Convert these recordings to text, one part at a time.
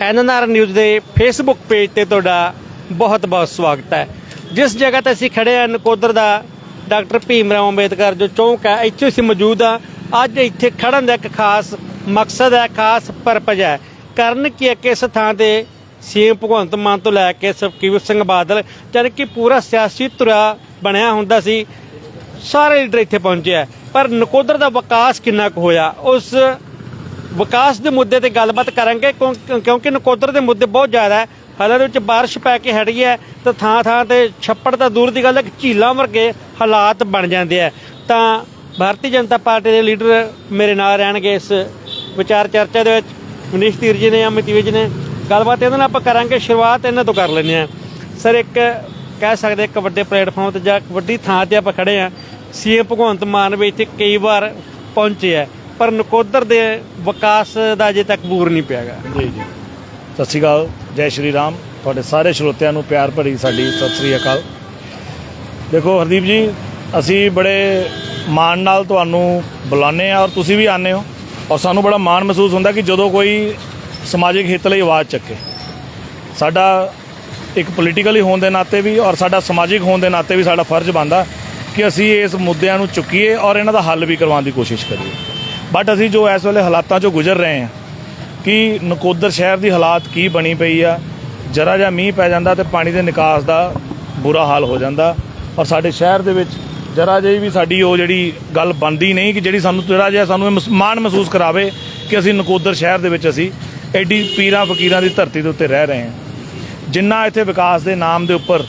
NNR news ਦੇ Facebook page ਤੇ ਤੁਹਾਡਾ ਬਹੁਤ-ਬਹੁਤ ਸਵਾਗਤ ਹੈ। ਜਿਸ ਜਗ੍ਹਾ ਤੇ ਅਸੀਂ ਖੜੇ ਹਾਂ, ਨਕੋਦਰ ਦਾ, ਡਾਕਟਰ ਭੀਮ ਰਾਓ ਅੰਬੇਦਕਰ ਜੋ ਚੌਂਕ ਹੈ, ਇੱਥੇ ਅਸੀਂ ਮੌਜੂਦ ਹਾਂ। ਅੱਜ ਇੱਥੇ ਖੜਨ ਦਾ ਇੱਕ ਖਾਸ ਮਕਸਦ ਹੈ, ਖਾਸ ਪਰਪਜ ਹੈ। ਕਰਨ ਕੀ ਹੈ ਕਿ ਇਸ ਥਾਂ ਤੇ? ਸੀਐਮ ਭਗਵੰਤ ਮਾਨ ਤੋਂ ਲੈ ਕੇ ਸੁਖਬੀਰ ਸਿੰਘ ਬਾਦਲ, ਜਾਣੀ ਕਿ ਪੂਰਾ ਸਿਆਸੀ ਧੁਰਾ ਬਣਿਆ ਹੁੰਦਾ ਸੀ। ਸਾਰੇ ਲੀਡਰ ਇੱਥੇ ਪਹੁੰਚੇ ਆ। ਪਰ ਨਕੋਦਰ ਦਾ ਵਿਕਾਸ ਕਿੰਨਾ ਕੁ ਹੋਇਆ? ਉਸ ਵਿਕਾਸ ਦੇ ਮੁੱਦੇ ਤੇ ਗੱਲਬਾਤ ਕਰਾਂਗੇ, ਕਿਉਂ- ਕਿਉਂਕਿ ਨਕੋਦਰ ਦੇ ਮੁੱਦੇ ਬਹੁਤ ਜ਼ਿਆਦਾ ਹੈ। ਹਾਲਾਂ ਦੇ ਵਿੱਚ ਬਾਰਿਸ਼ ਪੈ ਕੇ ਹਟ ਗਈ ਹੈ, ਤਾਂ ਥਾਂ ਥਾਂ ਤੇ ਛੱਪੜ ਤਾਂ ਦੂਰ ਦੀ ਗੱਲ ਹੈ ਕਿ ਝੀਲਾਂ ਵਰਗੇ ਹਾਲਾਤ ਬਣ ਜਾਂਦੇ ਆ ਤਾਂ ਭਾਰਤੀ ਜਨਤਾ ਪਾਰਟੀ ਦੇ ਲੀਡਰ ਮੇਰੇ ਨਾਲ ਰਹਿਣਗੇ ਇਸ ਵਿਚਾਰ ਚਰਚਾ ਦੇ ਵਿੱਚ। ਮਨੀਸ਼ ਧੀਰ ਜੀ ਨੇ, ਅਮਿਤ ਜੀ ਨੇ। ਗੱਲਬਾਤ ਇਹਨਾਂ ਨਾਲ ਆਪਾਂ ਕਰਾਂਗੇ, ਸ਼ੁਰੂਆਤ ਇਹਨਾਂ ਤੋਂ ਕਰ ਲੈਂਦੇ ਆ ਸਰ, ਇੱਕ ਕਹਿ ਸਕਦੇ ਇੱਕ ਵੱਡੇ ਪਲੇਟਫਾਰਮ ਤੇ ਜਾਂ ਵੱਡੀ ਥਾਂ ਤੇ ਆਪਾਂ ਖੜੇ ਆ ਸੀਐਮ ਭਗਵੰਤ ਮਾਨ ਵੀ ਇੱਥੇ ਕਈ ਵਾਰ ਪਹੁੰਚੇ ਆ ਪਰ ਨਕੋਦਰ ਦੇ ਵਿਕਾਸ ਦਾ ਅਜੇ ਤੱਕ ਬੂਰ ਨਹੀਂ ਪਿਆਗਾ ਜੀ ਜੀ। ਸਤਿ ਸ਼੍ਰੀ ਅਕਾਲ, ਜੈ ਸ਼੍ਰੀ ਰਾਮ। ਤੁਹਾਡੇ ਸਾਰੇ ਸਰੋਤਿਆਂ ਨੂੰ ਪਿਆਰ ਭਰੀ ਸਾਡੀ ਸਤਿ ਸ਼੍ਰੀ ਅਕਾਲ। ਦੇਖੋ ਹਰਦੀਪ ਜੀ, ਅਸੀਂ ਬੜੇ ਮਾਣ ਨਾਲ ਤੁਹਾਨੂੰ ਬੁਲਾਉਂਦੇ ਆ ਔਰ ਤੁਸੀਂ ਵੀ ਆਨੇ ਹੋ। ਔਰ ਸਾਨੂੰ ਬੜਾ ਮਾਣ ਮਹਿਸੂਸ ਹੁੰਦਾ ਕਿ ਜਦੋਂ ਕੋਈ ਸਮਾਜਿਕ ਹਿੱਤ ਲਈ ਆਵਾਜ਼ ਚੱਕੇ। ਸਾਡਾ ਇੱਕ ਪੋਲੀਟੀਕਲੀ ਹੋਣ ਦੇ ਨਾਤੇ ਵੀ ਔਰ ਸਾਡਾ ਸਮਾਜਿਕ ਹੋਣ ਦੇ ਨਾਤੇ ਵੀ ਸਾਡਾ ਫਰਜ਼ ਬਣਦਾ ਕਿ ਅਸੀਂ ਇਸ ਮੁੱਦਿਆਂ ਨੂੰ ਚੁੱਕੀਏ ਔਰ ਇਹਨਾਂ ਦਾ ਹੱਲ ਵੀ ਕਰਵਾਉਣ ਦੀ ਕੋਸ਼ਿਸ਼ ਕਰੀਏ। ਬਟ ਅਸੀਂ ਜੋ ਇਸ ਵੇਲੇ ਹਾਲਾਤਾਂ 'ਚੋਂ ਗੁਜ਼ਰ ਰਹੇ ਹਾਂ, ਕਿ ਨਕੋਦਰ ਸ਼ਹਿਰ ਦੀ ਹਾਲਾਤ ਕੀ ਬਣੀ ਪਈ ਆ, ਜਰਾ ਜਿਹਾ ਮੀਂਹ ਪੈ ਜਾਂਦਾ ਤੇ ਪਾਣੀ ਦੇ ਨਿਕਾਸ ਦਾ ਬੁਰਾ ਹਾਲ ਹੋ ਜਾਂਦਾ। ਔਰ ਸਾਡੇ ਸ਼ਹਿਰ ਦੇ ਵਿੱਚ ਜਰਾ ਜਿਹੀ ਵੀ ਸਾਡੀ ਉਹ ਜਿਹੜੀ ਗੱਲ ਬਣਦੀ ਨਹੀਂ ਕਿ ਜਿਹੜੀ ਸਾਨੂੰ ਜਰਾ ਜਿਹਾ ਸਾਨੂੰ ਇਹ ਮਸ- ਮਾਣ ਮਹਿਸੂਸ ਕਰਾਵੇ ਕਿ ਅਸੀਂ ਨਕੋਦਰ ਸ਼ਹਿਰ ਦੇ ਵਿੱਚ ਅਸੀਂ ਐਡੀ ਪੀਰਾਂ ਫਕੀਰਾਂ ਦੀ ਧਰਤੀ ਦੇ ਉੱਤੇ ਰਹਿ ਰਹੇ ਹਾਂ। ਜਿੰਨਾ ਇੱਥੇ ਵਿਕਾਸ ਦੇ ਨਾਮ ਦੇ ਉੱਪਰ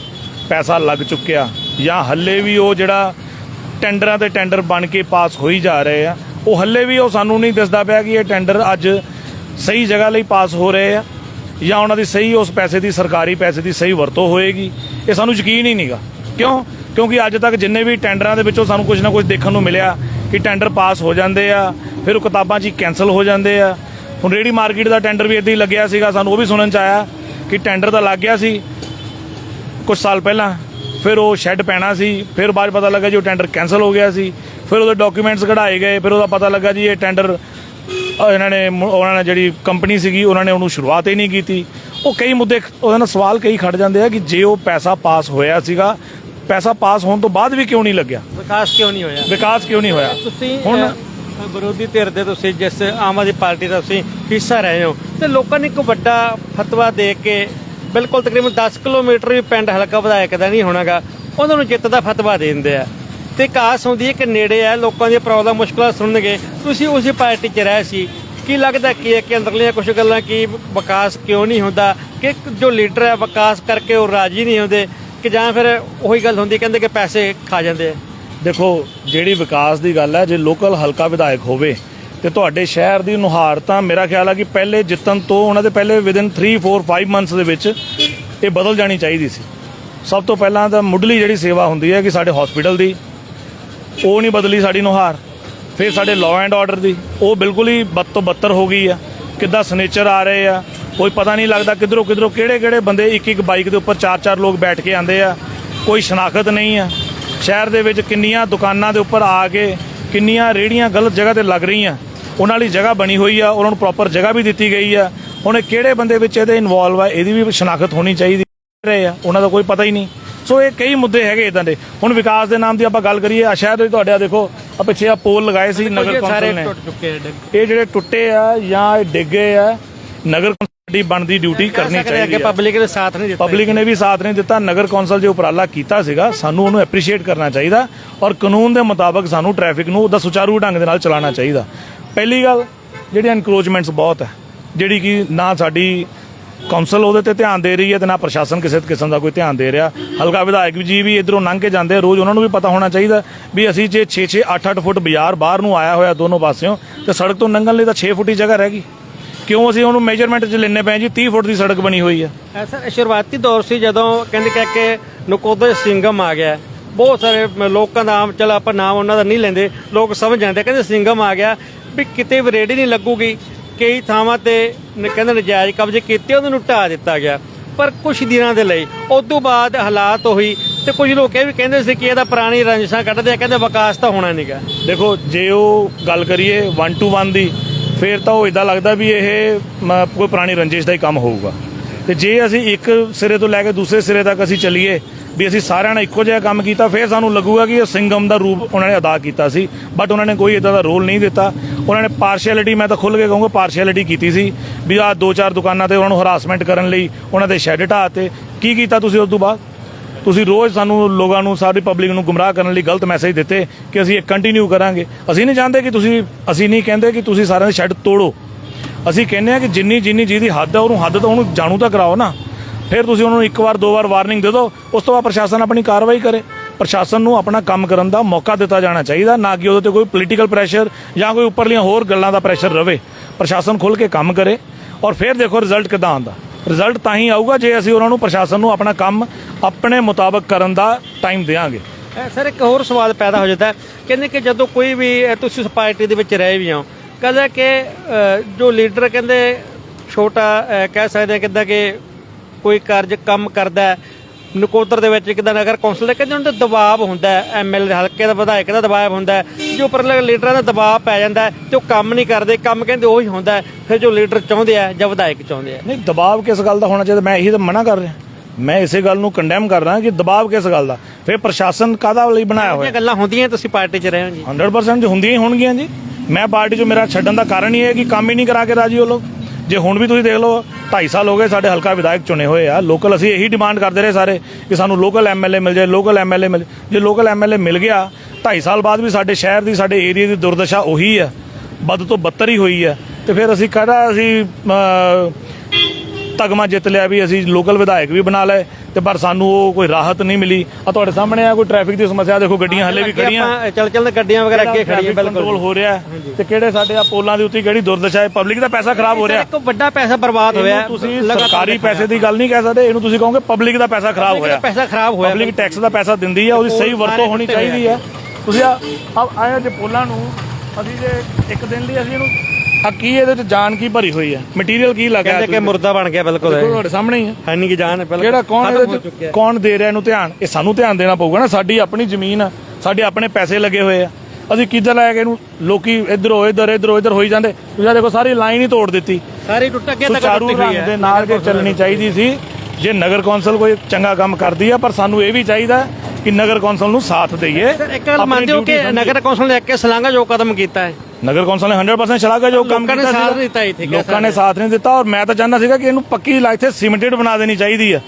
ਪੈਸਾ ਲੱਗ ਚੁੱਕਿਆ ਜਾਂ ਹੱਲੇ ਵੀ ਉਹ ਜਿਹੜਾ ਟੈਂਡਰਾਂ ਤੇ ਟੈਂਡਰ ਬਣ ਕੇ ਪਾਸ ਹੋਈ ਜਾ ਰਹੇ ਆ ਉਹ ਹੱਲੇ ਵੀ ਉਹ ਸਾਨੂੰ ਨਹੀਂ ਦਿਸਦਾ ਪਿਆ ਕਿ ਇਹ ਟੈਂਡਰ ਅੱਜ ਸਹੀ ਜਗ੍ਹਾ ਲਈ ਪਾਸ ਹੋ ਰਹੇ ਆ ਜਾਂ ਉਹਨਾਂ ਦੀ ਸਹੀ ਉਸ ਪੈਸੇ ਦੀ, ਸਰਕਾਰੀ ਪੈਸੇ ਦੀ ਸਹੀ ਵਰਤੋਂ ਹੋਏਗੀ। ਇਹ ਸਾਨੂੰ ਯਕੀਨ ਹੀ ਨਹੀਂਗਾ। ਕਿਉਂ? ਕਿਉਂਕਿ ਅੱਜ ਤੱਕ ਜਿੰਨੇ ਵੀ ਟੈਂਡਰਾਂ ਦੇ ਵਿੱਚੋਂ ਸਾਨੂੰ ਕੁਝ ਨਾ ਕੁਝ ਦੇਖਣ ਨੂੰ ਮਿਲਿਆ ਕਿ ਟੈਂਡਰ ਪਾਸ ਹੋ ਜਾਂਦੇ ਆ, ਫਿਰ ਉਹ ਕਿਤਾਬਾਂ 'ਚ ਹੀ ਕੈਨਸਲ ਹੋ ਜਾਂਦੇ ਆ। ਹੁਣ ਰੇੜੀ ਮਾਰਕੀਟ ਦਾ ਟੈਂਡਰ ਵੀ ਇਦਾਂ ਹੀ ਲੱਗਿਆ ਸੀਗਾ, ਸਾਨੂੰ ਉਹ ਵੀ ਸੁਣਨ 'ਚ ਆਇਆ ਕਿ ਟੈਂਡਰ ਤਾਂ ਲੱਗ ਗਿਆ ਸੀ। ਕੁਝ ਸਾਲ ਪਹਿਲਾਂ, ਫਿਰ ਉਹ ਸ਼ੈੱਡ ਪੈਣਾ ਸੀ, ਫਿਰ ਬਾਅਦ 'ਚ ਪਤਾ ਲੱਗਾ ਜੀ ਉਹ ਟੈਂਡਰ ਕੈਨਸਲ ਹੋ ਗਿਆ ਸੀ। ਫਿਰ ਉਹਦੇ ਡਾਕੂਮੈਂਟਸ ਕਢਾਏ ਗਏ ਫਿਰ ਉਹਦਾ ਪਤਾ ਲੱਗਾ ਜੀ ਇਹ ਟੈਂਡਰ ਇਹਨਾਂ ਨੇ ਉਹਨਾਂ ਨੇ ਜਿਹੜੀ ਕੰਪਨੀ ਸੀਗੀ ਉਹਨਾਂ ਨੇ ਉਹਨੂੰ ਸ਼ੁਰੂਆਤ ਹੀ ਨਹੀਂ ਕੀਤੀ। ਉਹ ਕਈ ਮੁੱਦੇ ਉਹਦੇ ਨਾਲ ਸਵਾਲ ਕਈ ਖੜ ਜਾਂਦੇ ਆ ਕਿ ਜੇ ਉਹ ਪੈਸਾ ਪਾਸ ਹੋਇਆ ਸੀਗਾ ਪੈਸਾ ਪਾਸ ਹੋਣ ਤੋਂ ਬਾਅਦ ਵੀ ਕਿਉਂ ਨਹੀਂ ਲੱਗਿਆ? ਵਿਕਾਸ ਕਿਉਂ ਨਹੀਂ ਹੋਇਆ? ਵਿਕਾਸ ਕਿਉਂ ਨਹੀਂ ਹੋਇਆ? ਤੁਸੀਂ ਹੁਣ ਵਿਰੋਧੀ ਧਿਰ ਦੇ ਤੁਸੀਂ ਜਿਸ ਆਮ ਆਦਮੀ ਪਾਰਟੀ ਦਾ ਤੁਸੀਂ ਹਿੱਸਾ ਰਹੇ ਹੋ ਤੇ ਲੋਕਾਂ ਨੇ ਇੱਕ ਵੱਡਾ ਫਤਵਾ ਦੇ ਕੇ ਬਿਲਕੁਲ ਤਕਰੀਬਨ 10 ਕਿਲੋਮੀਟਰ ਵੀ ਪਿੰਡ ਹਲਕਾ ਵਿਧਾਇਕ ਦਾ ਨਹੀਂ ਹੋਣਾਗਾ ਉਹਨਾਂ ਨੂੰ ਜਿੱਤ ਦਾ ਫਤਵਾ ਦੇ ਦਿੰਦੇ ਆ। ਤੇ ਕਾਸ ਹੁੰਦੀ ਹੈ ਕਿ ਨੇੜੇ ਹੈ ਲੋਕਾਂ ਦੀਆਂ ਪ੍ਰੋਬਲਮ, ਮੁਸ਼ਕਲਾਂ ਸੁਣਨਗੇ। ਤੁਸੀਂ ਉਸੇ ਪਾਰਟੀ 'ਚ ਰਹੇ ਸੀ। ਕੀ ਲੱਗਦਾ ਕੀ ਹੈ ਕਿ ਅੰਦਰਲੀਆਂ ਕੁਝ ਗੱਲਾਂ ਕੀ ਵਿਕਾਸ ਕਿਉਂ ਨਹੀਂ ਹੁੰਦਾ? ਕਿ ਜੋ ਲੀਡਰ ਹੈ, ਵਿਕਾਸ ਕਰਕੇ ਉਹ ਰਾਜੀ ਨਹੀਂ ਹੁੰਦੇ। ਕਿ ਜਾਂ ਫਿਰ ਉਹੀ ਗੱਲ ਹੁੰਦੀ, ਕਹਿੰਦੇ ਕਿ ਪੈਸੇ ਖਾ ਜਾਂਦੇ ਆ। ਦੇਖੋ, ਜਿਹੜੀ ਵਿਕਾਸ ਦੀ ਗੱਲ ਹੈ, ਜੇ ਲੋਕਲ ਹਲਕਾ ਵਿਧਾਇਕ ਹੋਵੇ, ਤੇ ਤੁਹਾਡੇ ਸ਼ਹਿਰ ਦੀ ਨੁਹਾਰ ਤਾਂ ਮੇਰਾ ਖਿਆਲ ਆ ਕਿ ਪਹਿਲੇ ਜਿੱਤਣ ਤੋਂ ਉਹਨਾਂ ਦੇ ਪਹਿਲੇ ਵਿਦਨ 3 4 5 ਮੰਥਸ ਦੇ ਵਿੱਚ ਇਹ ਬਦਲ ਜਾਣੀ ਚਾਹੀਦੀ ਸੀ। ਸਭ ਤੋਂ ਪਹਿਲਾਂ ਤਾਂ ਮੁੱਢਲੀ ਜਿਹੜੀ ਸੇਵਾ ਹੁੰਦੀ ਹੈ ਕਿ ਸਾਡੇ ਹਸਪੀਟਲ ਦੀ ਉਹ ਨਹੀਂ ਬਦਲੀ ਸਾਡੀ ਨੁਹਾਰ। ਫਿਰ ਸਾਡੇ ਲਾਅ ਐਂਡ ਆਰਡਰ ਦੀ। ਉਹ ਬਿਲਕੁਲ ਹੀ ਬਦ ਤੋਂ ਬੱਤਰ ਹੋ ਗਈ ਆ। ਕਿੱਦਾਂ ਸਨੇਚਰ ਆ ਰਹੇ ਆ। ਕੋਈ ਪਤਾ ਨਹੀਂ ਲੱਗਦਾ ਕਿਧਰੋਂ ਕਿਧਰੋਂ ਕਿਹੜੇ ਕਿਹੜੇ ਬੰਦੇ ਇੱਕ ਇੱਕ ਬਾਈਕ ਦੇ ਉੱਪਰ ਚਾਰ ਚਾਰ ਲੋਕ ਬੈਠ ਕੇ ਆਂਦੇ ਆ। ਕੋਈ ਸ਼ਨਾਖਤ ਨਹੀਂ ਆ। ਸ਼ਹਿਰ ਦੇ ਵਿੱਚ ਕਿੰਨੀਆਂ ਦੁਕਾਨਾਂ ਦੇ ਉੱਪਰ ਆ ਕੇ ਕਿੰਨੀਆਂ ਰੇੜੀਆਂ ਗਲਤ ਜਗ੍ਹਾ ਤੇ ਲੱਗ ਰਹੀਆਂ। ਉਹਨਾਂ ਲਈ ਜਗ੍ਹਾ ਬਣੀ ਹੋਈ ਆ। ਉਹਨਾਂ ਨੂੰ ਪ੍ਰੋਪਰ ਜਗ੍ਹਾ ਵੀ ਦਿੱਤੀ ਗਈ ਆ। ਹੁਣ ਇਹ ਕਿਹੜੇ ਬੰਦੇ ਵਿੱਚ ਇਹਦੇ ਇਨਵੋਲਵ ਆ, ਇਹਦੀ ਵੀ ਸ਼ਨਾਖਤ ਹੋਣੀ ਚਾਹੀਦੀ। ਰਹੇ ਆ। ਉਹਨਾਂ ਦਾ ਕੋਈ ਪਤਾ ਹੀ ਨਹੀਂ। ਸੋ ਇਹ ਕਈ ਮੁੱਦੇ ਹੈਗੇ ਇਦਾਂ ਦੇ। ਹੁਣ ਵਿਕਾਸ ਦੇ ਨਾਮ ਦੀ ਆਪਾਂ ਗੱਲ ਕਰੀਏ ਆ ਸ਼ਹਿਰ ਦੇ ਤੁਹਾਡੇ ਆ ਦੇਖੋ ਆ ਪਿੱਛੇ ਆ ਪੋਲ ਲਗਾਏ ਸੀ ਨਗਰ ਕੌਂਸਲ ਨੇ। ਇਹ ਜਿਹੜੇ ਟੁੱਟੇ ਆ ਜਾਂ ਇਹ ਡਿੱਗੇ ਆ ਨਗਰ ਕੌਂਸਲ ਦੀ ਬਣਦੀ ਡਿਊਟੀ ਕਰਨੀ ਚਾਹੀਦੀ ਹੈ ਪਬਲਿਕ ਨੇ ਸਾਥ ਨਹੀਂ ਦਿੱਤਾ। ਪਬਲਿਕ ਨੇ ਵੀ ਸਾਥ ਨਹੀਂ ਦਿੱਤਾ। ਨਗਰ ਕੌਂਸਲ ਜੇ ਉਪਰਾਲਾ ਕੀਤਾ ਸੀਗਾ ਸਾਨੂੰ ਉਹਨੂੰ ਐਪਰੀਸ਼ੀਏਟ ਕਰਨਾ ਚਾਹੀਦਾ ਔਰ ਕਾਨੂੰਨ ਦੇ ਮੁਤਾਬਕ ਸਾਨੂੰ ਟ੍ਰੈਫਿਕ ਨੂੰ ਉਹਦਾ ਸੁਚਾਰੂ ਢੰਗ ਦੇ ਨਾਲ ਚਲਾਉਣਾ ਚਾਹੀਦਾ। ਪਹਿਲੀ ਗੱਲ ਜਿਹੜੀਆਂ ਇਨਕਰੋਚਮੈਂਟਸ ਬਹੁਤ ਹੈ ਜਿਹੜੀ ਕਿ ਨਾ ਸਾਡੀ ਕੌਂਸਲ ਉਹਦੇ ਤੇ ਧਿਆਨ ਦੇ ਰਹੀ ਹੈ ਤੇ ਨਾ ਪ੍ਰਸ਼ਾਸਨ ਕਿਸੇ ਕਿਸਮ ਦਾ ਕੋਈ ਧਿਆਨ ਦੇ ਰਿਹਾ। ਹਲਕਾ ਵਿਧਾਇਕ ਜੀ ਵੀ ਇਧਰੋਂ ਲੰਘ ਕੇ ਜਾਂਦੇ ਰੋਜ਼ ਉਹਨਾਂ ਨੂੰ ਵੀ ਪਤਾ ਹੋਣਾ ਚਾਹੀਦਾ ਵੀ ਅਸੀਂ ਜੇ 6-6 8-8 ਫੁੱਟ ਬਾਜ਼ਾਰ ਬਾਹਰ ਨੂੰ ਆਇਆ ਹੋਇਆ ਦੋਨੋਂ ਪਾਸਿਓਂ, ਤੇ ਸੜਕ ਤੋਂ ਲੰਘਣ ਲਈ ਤਾਂ 6 ਫੁੱਟ ਹੀ ਜਗ੍ਹਾ ਰਹਿ ਗਈ। ਕਿਉਂ ਅਸੀਂ ਉਹਨੂੰ ਮੇਜਰਮੈਂਟ 'ਚ ਲੈਣੇ ਪਏ ਜੀ? 30 ਫੁੱਟ ਦੀ ਸੜਕ ਬਣੀ ਹੋਈ ਹੈ ਐਸਾ ਸ਼ੁਰੂਆਤੀ ਦੌਰ ਸੀ ਜਦੋਂ ਕਹਿੰਦੇ ਕਹਿ ਕੇ ਨਕੋਦਰ ਸਿੰਘਮ ਆ ਗਿਆ। ਬਹੁਤ ਸਾਰੇ ਲੋਕਾਂ ਦਾ ਆਮ, ਚਲ ਆਪਾਂ ਨਾਮ ਉਹਨਾਂ ਦਾ ਨਹੀਂ ਲੈਂਦੇ, ਲੋਕ ਸਮਝ ਜਾਂਦੇ ਕਹਿੰਦੇ ਸਿੰਘਮ ਆ ਗਿਆ ਵੀ ਕਿਤੇ ਵੀ ਰੇੜੀ ਨਹੀਂ ਲੱਗੂਗੀ। ਕਈ ਥਾਵਾਂ ਤੇ ਨ- ਕਹਿੰਦੇ ਨਜਾਇਜ਼ ਕਬਜ਼ੇ ਕੀਤੇ ਉਹਨਾਂ ਨੂੰ ਢਾਹ ਦਿੱਤਾ ਗਿਆ। ਪਰ ਕੁਝ ਦਿਨਾਂ ਦੇ ਲਈ ਉਸ ਤੋਂ ਬਾਅਦ ਹਾਲਾਤ ਹੋਈ ਤੇ ਕੁਝ ਲੋਕ ਇਹ ਵੀ ਕਹਿੰਦੇ ਸੀ ਕਿ ਇਹਦਾ ਪੁਰਾਣੀ ਰੰਜਿਸ਼ਾਂ ਕੱਢਦੇ ਆ ਕਹਿੰਦੇ ਵਿਕਾਸ ਤਾਂ ਹੋਣਾ ਨਹੀਂਗਾ ਦੇਖੋ ਜੇ ਉਹ ਗੱਲ ਕਰੀਏ 1 ਟੂ 1 ਦੀ ਫਿਰ ਤਾਂ ਉਹ ਇਦਾਂ ਲੱਗਦਾ ਵੀ ਇਹ ਮ, ਕੋਈ ਪੁਰਾਣੀ ਰੰਜਿਸ਼ ਦਾ ਹੀ ਕੰਮ ਹੋਊਗਾ। ਤੇ ਜੇ ਅਸੀਂ ਇੱਕ ਸਿਰੇ ਤੋਂ ਲੈ ਕੇ ਦੂਸਰੇ ਸਿਰੇ ਤੱਕ ਅਸੀਂ ਚੱਲੀਏ ਵੀ ਅਸੀਂ ਸਾਰਿਆਂ ਨੇ ਇੱਕੋ ਜਿਹਾ ਕੰਮ ਕੀਤਾ, ਫਿਰ ਸਾਨੂੰ ਲੱਗੂਗਾ ਕਿ ਇਹ ਸਿੰਗਮ ਦਾ ਰੂਪ ਉਹਨਾਂ ਨੇ ਅਦਾ ਕੀਤਾ ਸੀ। ਬਟ ਉਹਨਾਂ ਨੇ ਕੋਈ ਇਦਾਂ ਦਾ ਰੋਲ ਨਹੀਂ ਦਿੱਤਾ। ਉਹਨਾਂ ਨੇ ਪਾਰਸ਼ੈਲਿਟੀ ਮੈਂ ਤਾਂ ਖੁੱਲ੍ਹ ਕੇ ਕਹੂੰਗਾ ਪਾਰਸ਼ੈਲਿਟੀ ਕੀਤੀ ਸੀ ਵੀ ਆਹ ਦੋ ਚਾਰ ਦੁਕਾਨਾਂ ਤੇ ਉਹਨਾਂ ਨੂੰ ਹਰਾਸਮੈਂਟ ਕਰਨ ਲਈ ਉਹਨਾਂ ਦੇ ਸ਼ੈੱਡ ਢਾਹ ਤੇ ਕੀ ਕੀਤਾ ਤੁਸੀਂ ਉਸ ਤੋਂ ਬਾਅਦ? ਤੁਸੀਂ ਰੋਜ਼ ਸਾਨੂੰ ਲੋਕਾਂ ਨੂੰ, ਸਾਰੀ ਪਬਲਿਕ ਨੂੰ ਗੁੰਮਰਾਹ ਕਰਨ ਲਈ ਗਲਤ ਮੈਸੇਜ ਦਿੱਤੇ ਕਿ ਅਸੀਂ ਇਹ ਕੰਟੀਨਿਊ ਕਰਾਂਗੇ। ਅਸੀਂ ਨਹੀਂ ਚਾਹੁੰਦੇ ਕਿ ਤੁਸੀਂ, ਅਸੀਂ ਨਹੀਂ ਕਹਿੰਦੇ ਕਿ ਤੁਸੀਂ ਸਾਰਿਆਂ ਦੇ ਸ਼ੈੱਡ ਤੋੜੋ। ਅਸੀਂ ਕਹਿੰਦੇ ਆ ਕਿ ਜਿੰਨੀ ਜਿੰਨੀ ਜਿਹਦੀ ਹੱਦ ਹੈ ਉਹਨੂੰ ਹੱਦ ਤਾਂ ਉਹਨੂੰ ਜਾਣੂ ਤਾਂ ਕਰਾਓ ਨਾ। ਫਿਰ ਤੁਸੀਂ ਉਹਨੂੰ ਇੱਕ ਵਾਰ, ਦੋ ਵਾਰ ਵਾਰਨਿੰਗ ਦੇ ਦਿਓ। ਉਸ ਤੋਂ ਬਾਅਦ ਪ੍ਰਸ਼ਾਸਨ ਆਪਣੀ ਕਾਰਵਾਈ ਕਰੇ। ਪ੍ਰਸ਼ਾਸਨ ਨੂੰ ਆਪਣਾ ਕੰਮ ਕਰਨ ਦਾ ਮੌਕਾ ਦਿੱਤਾ ਜਾਣਾ ਚਾਹੀਦਾ, ਨਾ ਕਿ ਉਹਦੇ ਤੇ ਕੋਈ ਪੋਲੀਟੀਕਲ ਪ੍ਰੈਸ਼ਰ ਜਾਂ ਕੋਈ ਉੱਪਰਲੀਆਂ ਹੋਰ ਗੱਲਾਂ ਦਾ ਪ੍ਰੈਸ਼ਰ ਰਵੇ। ਪ੍ਰਸ਼ਾਸਨ ਖੁੱਲ ਕੇ ਕੰਮ ਕਰੇ ਔਰ ਫਿਰ ਦੇਖੋ ਰਿਜ਼ਲਟ ਕਿਦਾਂ ਆਉਂਦਾ। ਰਿਜ਼ਲਟ ਤਾਂ ਹੀ ਆਊਗਾ ਜੇ ਅਸੀਂ ਉਹਨਾਂ ਨੂੰ ਪ੍ਰਸ਼ਾਸਨ ਨੂੰ ਆਪਣਾ ਕੰਮ ਆਪਣੇ ਮੁਤਾਬਕ ਕਰਨ ਦਾ ਟਾਈਮ ਦੇਵਾਂਗੇ ਸਰ, ਇੱਕ ਹੋਰ ਸਵਾਲ ਪੈਦਾ ਹੋ ਜਾਂਦਾ ਕਹਿੰਦੇ ਕਿ ਜਦੋਂ ਕੋਈ ਵੀ ਤੁਸੀਂ ਉਸ ਪਾਰਟੀ ਦੇ ਵਿੱਚ ਰਹੇ ਵੀ ਹੋ ਕਹਿੰਦਾ ਕਿ ਜੋ ਲੀਡਰ ਕਹਿੰਦੇ ਛੋਟਾ ਕਹਿ ਸਕਦੇ ਆ ਕਿੱਦਾਂ ਕਿ ਕੋਈ ਕਾਰਜ ਕੰਮ ਕਰਦਾ ਹੈ। ਨਕੋਦਰ ਦੇ ਵਿੱਚ ਕਿਦਾਂ ਨਗਰ ਕੌਂਸਲ ਦੇ ਕਹਿੰਦੇ ਉਹਨਾਂ ਤੇ ਦਬਾਅ ਹੁੰਦਾ ਐਮਐਲਏ ਹਲਕੇ ਦਾ ਵਿਧਾਇਕ ਦਾ ਦਬਾਅ ਹੁੰਦਾ ਜੋ ਉੱਪਰਲੇ ਲੀਡਰਾਂ ਦਾ ਦਬਾਅ ਪੈ ਜਾਂਦਾ ਹੈ ਤੇ ਉਹ ਕੰਮ ਨਹੀਂ ਕਰਦੇ ਕੰਮ ਕਹਿੰਦੇ ਉਹੀ ਹੁੰਦਾ ਫਿਰ ਜੋ ਲੀਡਰ ਚਾਹੁੰਦੇ ਆ ਜਾਂ ਵਿਧਾਇਕ ਚਾਹੁੰਦੇ ਆ। ਨਹੀਂ ਦਬਾਅ ਕਿਸ ਗੱਲ ਦਾ ਹੋਣਾ ਚਾਹੀਦਾ? ਮੈਂ ਇਹੀ ਤਾਂ ਮਨਾ ਕਰ ਰਿਹਾ। ਮੈਂ ਇਸੇ ਗੱਲ ਨੂੰ ਕੰਡੈਮ ਕਰ ਰਿਹਾ ਕਿ ਦਬਾਅ ਕਿਸ ਗੱਲ ਦਾ? ਫਿਰ ਪ੍ਰਸ਼ਾਸਨ ਕਾਹਦਾ ਲਈ ਬਣਾਇਆ ਹੋਇਆ? ਇਹ ਗੱਲਾਂ ਹੁੰਦੀਆਂ ਤੁਸੀਂ ਪਾਰਟੀ 'ਚ ਰਹੇ ਹੋ ਜੀ। 100% ਜੋ ਹੁੰਦੀਆਂ ਹੀ ਹੋਣਗੀਆਂ ਜੀ। ਮੈਂ ਪਾਰਟੀ 'ਚੋਂ ਮੇਰਾ ਛੱਡਣ ਦਾ ਕਾਰਨ ਹੀ ਹੈ ਕਿ ਕੰਮ ਹੀ ਨਹੀਂ ਕਰਾ ਕੇ ਰਾਜੀ ਉਹ ਲੋਕ। ਜੇ ਹੁਣ ਵੀ ਤੁਸੀਂ ਦੇਖ ਲਓ 2.5 ਸਾਲ ਹੋ ਗਏ ਸਾਡੇ ਹਲਕਾ ਵਿਧਾਇਕ ਚੁਣੇ ਹੋਏ ਆ। ਲੋਕਲ ਅਸੀਂ ਇਹੀ ਡਿਮਾਂਡ ਕਰਦੇ ਰਹੇ ਸਾਰੇ ਕਿ ਸਾਨੂੰ ਲੋਕਲ ਐਮਐਲਏ ਮਿਲ ਜਾਏ ਲੋਕਲ ਐਮਐਲਏ ਮਿਲ ਜੇ ਲੋਕਲ ਐਮਐਲਏ ਮਿਲ ਗਿਆ 2.5 ਸਾਲ ਬਾਅਦ ਵੀ ਸਾਡੇ ਸ਼ਹਿਰ ਦੀ, ਸਾਡੇ ਏਰੀਆ ਦੀ ਦੁਰਦਸ਼ਾ ਉਹੀ ਹੈ ਵੱਧ ਤੋਂ ਬੱਤਰ ਹੀ ਹੋਈ ਹੈ ਤੇ ਫਿਰ ਅਸੀਂ ਕਹਦਾ ਅਸੀਂ ਤਗਮਾ ਜਿੱਤ ਲਿਆ ਵੀ ਅਸੀਂ ਲੋਕਲ ਵਿਧਾਇਕ ਵੀ ਬਣਾ ਲਏ ਤੇ ਪਰ ਸਾਨੂੰ ਉਹ ਕੋਈ ਰਾਹਤ ਨਹੀਂ ਮਿਲੀ। ਆ ਤੁਹਾਡੇ ਸਾਹਮਣੇ ਆ ਕੋਈ ਟ੍ਰੈਫਿਕ ਦੀ ਸਮੱਸਿਆ ਦੇਖੋ ਗੱਡੀਆਂ ਹਲੇ ਵੀ ਖੜੀਆਂ ਚੱਲ ਚੱਲ ਗੱਡੀਆਂ ਵਗੈਰਾ ਅੱਗੇ ਖੜੀਆਂ ਕੰਟਰੋਲ ਬਿਲਕੁਲ। ਹੋ ਰਿਹਾ ਤੇ ਕਿਹੜੇ ਸਾਡੇ ਆ ਪੋਲਾਂ ਦੇ ਉੱਤੇ ਕਿਹੜੀ ਦੁਰਦਸ਼ਾ ਹੈ? ਪਬਲਿਕ ਦਾ ਪੈਸਾ ਖਰਾਬ ਹੋ ਰਿਹਾ। ਇੱਕ ਵੱਡਾ ਪੈਸਾ ਬਰਬਾਦ ਹੋਇਆ। ਤੁਸੀਂ ਸਰਕਾਰੀ ਪੈਸੇ ਦੀ ਗੱਲ ਨਹੀਂ ਕਹਿ ਸਕਦੇ। ਇਹਨੂੰ ਤੁਸੀਂ ਕਹੋਗੇ ਪਬਲਿਕ ਦਾ ਪੈਸਾ ਖਰਾਬ ਹੋਇਆ। ਪੈਸਾ ਖਰਾਬ ਹੋਇਆ। ਪਬਲਿਕ ਟੈਕਸ ਦਾ ਪੈਸਾ ਦਿੰਦੀ ਹੈ ਉਹਦੀ ਸਹੀ ਵਰਤੋਂ ਹੋਣੀ ਚਾਹੀਦੀ ਹੈ। ਤੁਸੀਂ ਆ ਆ- ਆਇਆ ਜੇ ਪੋਲਾਂ ਨੂੰ ਅਸੀਂ ਜੇ ਇੱਕ ਦਿਨ ਲਈ ਅਸੀਂ ਇਹਨੂੰ ਆ ਕੀ ਇਹਦੇ ਚ ਜਾਨ ਕੀ ਭਰੀ ਹੋਈ ਹੈ? ਮਟੀਰੀਅਲ ਕੀ ਲੱਗਾ ਕਹਿੰਦੇ ਕਿ ਮੁਰਦਾ ਬਣ ਗਿਆ ਬਿਲਕੁਲ। ਦੇਖੋ ਤੁਹਾਡੇ ਸਾਹਮਣੇ ਹੀ ਹੈ। ਹੈ ਨਹੀਂ ਕਿ ਜਾਨ ਬਿਲਕੁਲ। ਕੌਣ ਹੋ ਇਹਦੇ ਚੁੱਕਿਆ ਚ ਕੌਣ ਦੇ ਰਿਹਾ ਇਹਨੂੰ ਧਿਆਨ? ਇਹ ਸਾਨੂੰ ਧਿਆਨ ਦੇਣਾ ਪਊਗਾ ਨਾ। ਸਾਡੀ ਆਪਣੀ ਜ਼ਮੀਨ ਆ। ਸਾਡੇ ਆਪਣੇ ਪੈਸੇ ਲੱਗੇ ਹੋਏ ਆ। ਅਸੀਂ ਕਿੱਧਰ ਲੈ ਕੇ ਇਹਨੂੰ ਲੋਕੀ ਇਧਰੋਂ ਇਧਰ ਇਧਰੋਂ ਇਧਰ ਹੋਈ ਜਾਂਦੇ? ਤੁਸੀਂ ਦੇਖੋ ਸਾਰੀ ਲਾਈਨ ਹੀ ਤੋੜ ਦਿੱਤੀ। ਸਾਰੀ ਟੁੱਟ ਅੱਗੇ ਤੱਕ ਟੁੱਟੀ ਹੋਈ ਹੈ। ਦੇ ਨਾਲ ਕੇ ਚੱਲਣੀ ਚਾਹੀਦੀ ਸੀ ਜੇ ਨਗਰ ਕੌਂਸਲ ਕੋਈ ਚੰਗਾ ਕੰਮ ਕਰਦੀ ਆ ਪਰ ਸਾਨੂੰ ਇਹ ਵੀ ਚਾਹੀਦਾ ਕਿ ਨਗਰ ਕੌਂਸਲ ਨੂੰ ਸਾਥ ਦਈਏ ਸਰ ਇੱਕ ਗੱਲ ਮੰਨਦੇ ਹੋ ਕਿ। ਨਗਰ ਕੌਂਸਲ ਨੇ ਇੱਕ ਸਲਾਂਗਾ ਜੋ ਕਦਮ ਕੀਤਾ ਹੈ? ਨਗਰ ਕੌਂਸਲ ਨੇ 100% ਸ਼ਲਾਘਾ ਜੋ ਕੰਮ ਕੀਤਾ ਕਿਆ ਲੋਕਾਂ ਨੇ ਸਾਥ ਨਹੀਂ ਦਿੱਤਾ ਔਰ ਮੈਂ ਤਾਂ ਚਾਹੁੰਦਾ ਸੀਗਾ ਕਿ ਇਹਨੂੰ ਪੱਕੀ ਲਾਈਨ ਇੱਥੇ ਸੀਮੈਂਟਡ ਬਣਾ ਦੇਣੀ ਚਾਹੀਦੀ ਹੈ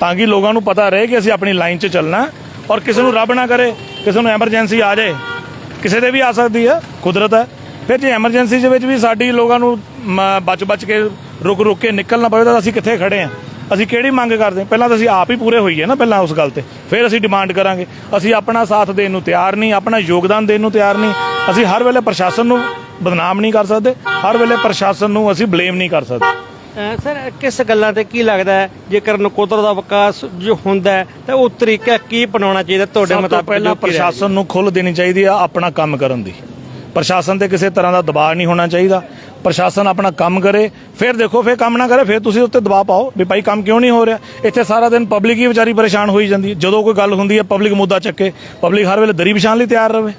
ਤਾਂ ਕਿ ਲੋਕਾਂ ਨੂੰ ਪਤਾ ਰਹੇ ਕਿ ਅਸੀਂ ਆਪਣੀ ਲਾਈਨ 'ਚ ਚੱਲਣਾ ਔਰ ਕਿਸੇ ਨੂੰ ਰੱਬ ਨਾ ਕਰੇ ਕਿਸੇ ਨੂੰ ਐਮਰਜੈਂਸੀ ਆ ਜਾਏ। ਕਿਸੇ ਦੇ ਵੀ ਆ ਸਕਦੀ ਹੈ ਕੁਦਰਤ ਹੈ। ਫਿਰ ਜੇ ਐਮਰਜੈਂਸੀ ਦੇ ਵਿੱਚ ਵੀ ਸਾਡੀ ਲੋਕਾਂ ਨੂੰ ਬਚ-ਬਚ ਕੇ ਰੁਕ ਰੁਕ ਕੇ ਨਿਕਲਣਾ ਪਵੇ ਤਾਂ ਅਸੀਂ ਕਿੱਥੇ ਖੜੇ ਹਾਂ? ਅਸੀਂ ਕਿਹੜੀ ਮੰਗ ਕਰਦੇ? ਹਾਂ ਪਹਿਲਾਂ ਤਾਂ ਅਸੀਂ ਆਪ ਹੀ ਪੂਰੇ ਹੋਈਏ ਨਾ ਪਹਿਲਾਂ ਉਸ ਗੱਲ ਤੇ। ਫਿਰ ਅਸੀਂ ਡਿਮਾਂਡ ਕਰਾਂਗੇ। ਅਸੀਂ ਆਪਣਾ ਸਾਥ ਦੇਣ ਨੂੰ ਤਿਆਰ ਨਹੀਂ ਆਪਣਾ ਯੋਗਦਾਨ ਦੇਣ ਨੂੰ ਤਿਆਰ ਨਹੀਂ। ਅਸੀਂ ਹਰ ਵੇਲੇ ਪ੍ਰਸ਼ਾਸਨ ਨੂੰ ਬਦਨਾਮ ਨਹੀਂ ਕਰ ਸਕਦੇ ਹਰ ਵੇਲੇ ਪ੍ਰਸ਼ਾਸਨ ਨੂੰ ਅਸੀਂ ਬਲੇਮ ਨਹੀਂ ਕਰ ਸਕਦੇ। ਅਹ ਸਰ ਕਿਸ ਗੱਲਾਂ ਤੇ ਕੀ ਲੱਗਦਾ ਹੈ? ਜੇਕਰ ਨਕੋਦਰ ਦਾ ਵਿਕਾਸ ਜੋ ਹੁੰਦਾ ਹੈ ਤਾਂ ਉਹ ਤਰੀਕਾ ਕੀ ਬਣਾਉਣਾ ਚਾਹੀਦਾ ਤੁਹਾਡੇ ਸਭ ਤੋਂ ਮੁਤਾਬਕ ਪਹਿਲਾਂ ਜੋ ਕੀ? ਪ੍ਰਸ਼ਾਸਨ ਨੂੰ ਖੁੱਲ੍ਹ ਦੇਣੀ ਚਾਹੀਦੀ ਆ ਆਪਣਾ ਕੰਮ ਕਰਨ ਦੀ। ਪ੍ਰਸ਼ਾਸਨ ਤੇ ਕਿਸੇ ਤਰ੍ਹਾਂ ਦਾ ਦਬਾਅ ਨਹੀਂ ਹੋਣਾ ਚਾਹੀਦਾ। ਪ੍ਰਸ਼ਾਸਨ ਆਪਣਾ ਕੰਮ ਕਰੇ, ਫਿਰ ਦੇਖੋ, ਫਿਰ ਕੰਮ ਨਾ ਕਰੇ, ਫਿਰ ਤੁਸੀਂ ਉੱਤੇ ਦਬਾਅ ਪਾਓ ਵੀ ਭਾਈ ਕੰਮ ਕਿਉਂ ਨਹੀਂ ਹੋ ਰਿਹਾ? ਇੱਥੇ ਸਾਰਾ ਦਿਨ ਪਬਲਿਕ ਹੀ ਵਿਚਾਰੀ ਪਰੇਸ਼ਾਨ ਹੋਈ ਜਾਂਦੀ ਹੈ। ਜਦੋਂ ਕੋਈ ਗੱਲ ਹੁੰਦੀ ਹੈ ਪਬਲਿਕ ਮੁੱਦਾ ਚੱਕੇ ਪਬਲਿਕ ਹਰ ਵੇਲੇ ਦਰੀ ਵਿਛਾਣ ਲਈ ਤਿਆਰ ਰਹੇ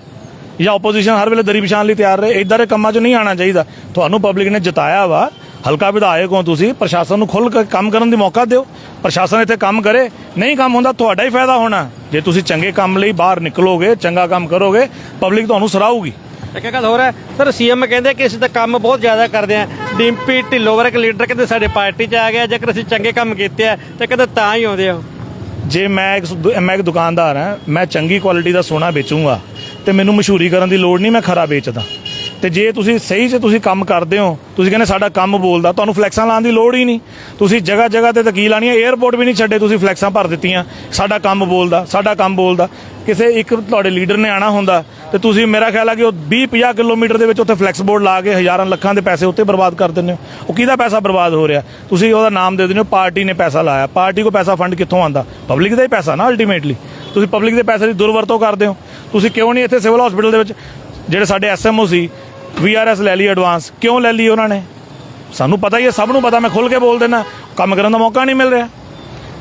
ਜਾਂ ਆਪੋਜੀਸ਼ਨ ਹਰ ਵੇਲੇ ਦਰੀ ਵਿਛਾਣ ਲਈ ਤਿਆਰ ਰਹੇ ਇਦਾਂ ਦੇ ਕੰਮਾਂ 'ਚ ਨਹੀਂ ਆਣਾ ਚਾਹੀਦਾ। ਤੁਹਾਨੂੰ ਪਬਲਿਕ ਨੇ ਜਿਤਾਇਆ ਵਾ। ਹਲਕਾ ਵਿਧਾਇਕ ਹੋ ਤੁਸੀਂ, ਪ੍ਰਸ਼ਾਸਨ ਨੂੰ ਖੁੱਲ੍ਹ ਕੇ ਕੰਮ ਕਰਨ ਦੀ ਮੌਕਾ ਦਿਓ। ਪ੍ਰਸ਼ਾਸਨ ਇੱਥੇ ਕੰਮ ਕਰੇ। ਨਹੀਂ ਕੰਮ ਹੁੰਦਾ, ਤੁਹਾਡਾ ਹੀ ਫਾਇਦਾ ਹੋਣਾ। ਜੇ ਤੁਸੀਂ ਚੰਗੇ ਕੰਮ ਲਈ ਬਾਹਰ ਨਿਕਲੋਗੇ, ਚੰਗਾ ਕੰਮ ਕਰੋਗੇ ਪਬਲਿਕ ਤੁਹਾਨੂੰ ਸਰਾਹੂਗੀ ਇੱਕ ਗੱਲ ਹੋਰ ਹੈ, ਸਰ ਸੀਐਮ ਕਹਿੰਦੇ ਕਿ ਅਸੀਂ ਤਾਂ ਕੰਮ ਬਹੁਤ ਜ਼ਿਆਦਾ ਕਰਦੇ ਆ ਡਿੰਪੀ, ਢਿੱਲੋਂ ਵਰਗੇ ਲੀਡਰ ਕਹਿੰਦੇ ਸਾਡੇ ਪਾਰਟੀ 'ਚ ਆ ਗਿਆ, ਜੇਕਰ ਅਸੀਂ ਚੰਗੇ ਕੰਮ ਕੀਤੇ ਆ, ਤਾਂ ਕਹਿੰਦੇ ਤਾਂ ਹੀ ਆਉਂਦੇ ਆ ਜੇ ਮੈਂ ਇੱਕ ਮੈਂ ਇੱਕ ਦੁਕਾਨਦਾਰ ਹਾਂ, ਮੈਂ ਚੰਗੀ ਕੁਆਲਿਟੀ ਦਾ ਸੋਨਾ ਵੇਚੂੰਗਾ, ਤੇ ਮੈਨੂੰ ਮਸ਼ਹੂਰੀ ਕਰਨ ਦੀ ਲੋੜ ਨਹੀਂ, ਮੈਂ ਖਰਾ ਵੇਚਦਾ। ਤੇ ਜੇ ਤੁਸੀਂ ਸਹੀ 'ਚ ਤੁਸੀਂ ਕੰਮ ਕਰਦੇ ਹੋ, ਤੁਸੀਂ ਕਹਿੰਦੇ ਸਾਡਾ ਕੰਮ ਬੋਲਦਾ, ਤੁਹਾਨੂੰ ਫਲੈਕਸਾਂ ਲਾਉਣ ਦੀ ਲੋੜ ਹੀ ਨਹੀਂ। ਤੁਸੀਂ ਜਗ੍ਹਾ ਜਗ੍ਹਾ ਤੇ ਤਕੀ ਲਾਣੀ ਹੈ 에어ਪੋਰਟ ਵੀ ਨਹੀਂ ਛੱਡੇ ਤੁਸੀਂ ਫਲੈਕਸਾਂ ਭਰ ਦਿੱਤੀਆਂ। ਸਾਡਾ ਕੰਮ ਬੋਲਦਾ, ਸਾਡਾ ਕੰਮ ਬੋਲਦਾ। ਕਿਸੇ ਇੱਕ ਤੁਹਾਡੇ ਲੀਡਰ ਨੇ ਆਣਾ ਹੁੰਦਾ ਤੇ ਤੁਸੀਂ ਮੇਰਾ ਖਿਆਲ ਆ ਕਿ ਉਹ 20 50 ਕਿਲੋਮੀਟਰ ਦੇ ਵਿੱਚ ਉੱਥੇ ਫਲੈਕਸ ਬੋਰਡ ਲਾ ਕੇ ਹਜ਼ਾਰਾਂ ਲੱਖਾਂ ਦੇ ਪੈਸੇ ਉੱਤੇ ਬਰਬਾਦ ਕਰ ਦਿੰਦੇ ਹੋ। ਉਹ ਕਿਹਦਾ ਪੈਸਾ ਬਰਬਾਦ ਹੋ ਰਿਹਾ? ਤੁਸੀਂ ਉਹਦਾ ਨਾਮ ਦੇ ਦਿੰਦੇ ਹੋ, ਪਾਰਟੀ ਨੇ ਪੈਸਾ ਲਾਇਆ। ਪਾਰਟੀ ਕੋ ਪੈਸਾ ਫੰਡ ਕਿੱਥੋਂ ਆਂਦਾ ਪਬਲਿਕ ਦਾ ਹੀ ਪੈਸਾ ਨਾ ਅਲਟੀਮੇਟਲੀ ਤੁਸੀਂ ਪਬਲਿਕ ਦੇ ਪੈਸੇ ਦੀ ਦੁਰਵਰਤੋਂ ਕਰਦੇ ਹੋ। ਤੁਸੀਂ ਕਿਉਂ ਨਹੀਂ ਇੱਥੇ ਸਿਵਲ ਹਸਪੀਟਲ ਦੇ ਵਿੱਚ? ਜਿਹੜੇ ਸਾਡੇ ਐਸਐਮਓ ਸੀ ਵੀਆਰਐਸ ਲੈ ਲਈ ਐਡਵਾਂਸ ਕਿਉਂ ਲੈ ਲਈ ਉਹਨਾਂ ਨੇ? ਸਾਨੂੰ ਪਤਾ ਹੀ ਹੈ, ਸਭ ਨੂੰ ਪਤਾ। ਮੈਂ ਖੁੱਲ ਕੇ ਬੋਲ ਦੇਣਾ ਕੰਮ ਕਰਨ ਦਾ ਮੌਕਾ ਨਹੀਂ ਮਿਲ ਰਿਹਾ।